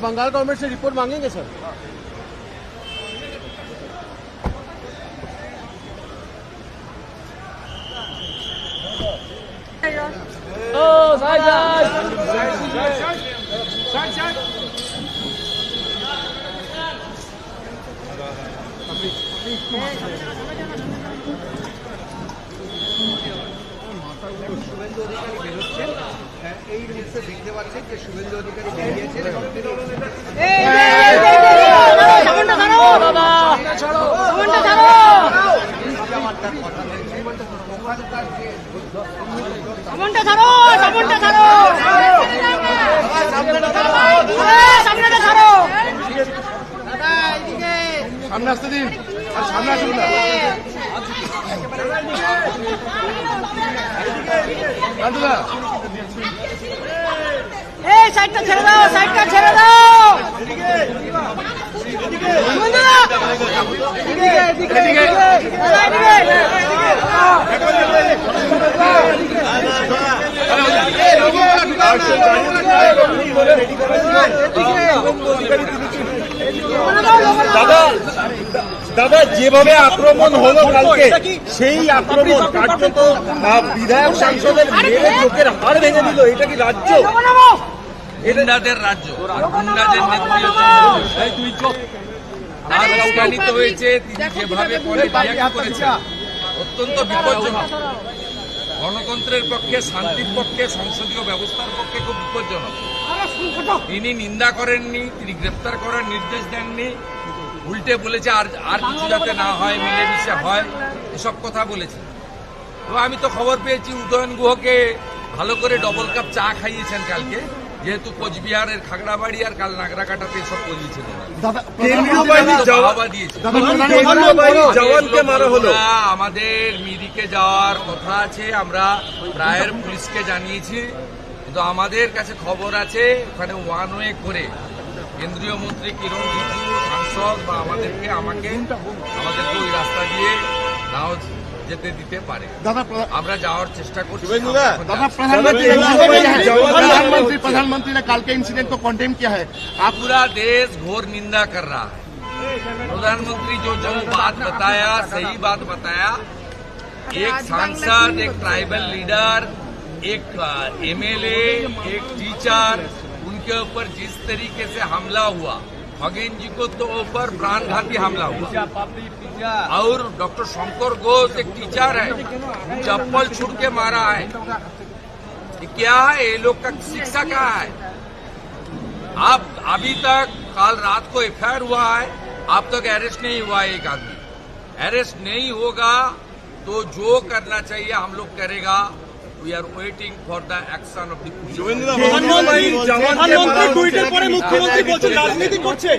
Bengal government से report मांगेंगे sir? Suvendu Adhikari বেরোচ্ছেন এই মুহূর্তে দেখতে পাচ্ছেন যে শুভেন্দু অধিকারী বেরিয়েছেন এবং সামনে আসতে দিন। আর সামনে আসুন না। এই সাইডটা ছেড়ে দাও সাইডটা ছেড়ে দাও দাদা, এদিকে। দাদা যেভাবে আক্রমণ হলো কালকে সেই আক্রমণ কার্যত বিধায়ক সাংসদের মেরে চোখের হাড় ভেঙে দিল। এটা কি রাজ্য। গুন্ডাদের রাজ্য। গুন্ডাদের নেত্রী তুই তার হয়েছে তিনি যেভাবে করেছেন অত্যন্ত বিপজ্জনক। গণতন্ত্রের পক্ষে শান্তির পক্ষে সংসদীয় ব্যবস্থার পক্ষে খুব বিপজ্জনক। তিনি নিন্দা করেননি তিনি গ্রেপ্তার করার নির্দেশ দেননি উল্টে বলেছে আর আর কিছু যাতে না হয় মিলেমিশে হয় এসব কথা বলেছেন তো আমি তো খবর পেয়েছি উদয়ন গুহকে ভালো করে ডবল কাপ চা খাইয়েছেন কালকে যেহেতু কোচবিহারের খাগড়াবাড়ি আর কাল নাগরাকাটাতে সব জওয়ানকে মারা হলো। আমরা আমাদের মিরিকে যাওয়ার কথা আছে আমরা প্রায়ের পুলিশকে জানিয়েছি কিন্তু আমাদের কাছে খবর আছে ওখানে ওয়ান ওয়ে করে কেন্দ্রীয় মন্ত্রী কিরণ রিজিজু সাংসদ বা আমাদেরকে আমাকে আমাদেরকে ওই রাস্তা দিয়ে নাও যেতে দিতে পারে আমরা যাওয়ার চেষ্টা করছি শুভেন্দুদা, এখন दादा যাচ্ছি। प्रधानमंत्री प्रधानमंत्री प्रधानमंत्री ने काल के इंसिडेंट को कंडेम किया है आप पूरा देश घोर निंदा कर रहा है प्रधानमंत्री जो जो बात बताया सही बात बताया एक सांसद एक ट्राइबल लीडर एक एमएलए एक टीचर उनके ऊपर जिस तरीके से हमला हुआ खगेन जी को तो ऊपर प्राणघाती हमला हुआ। और डॉक्टर शंकर घोष एक टीचर है चप्पल छूट के मारा है। ये क्या है? ये लोग का शिक्षा क्या है? आप अभी तक कल रात को एफ़ हुआ है अब तक अरेस्ट नहीं हुआ है एक आदमी। अरेस्ट नहीं होगा तो जो करना चाहिए हम लोग करेगा। we are waiting for the action of the মুখ্যমন্ত্রী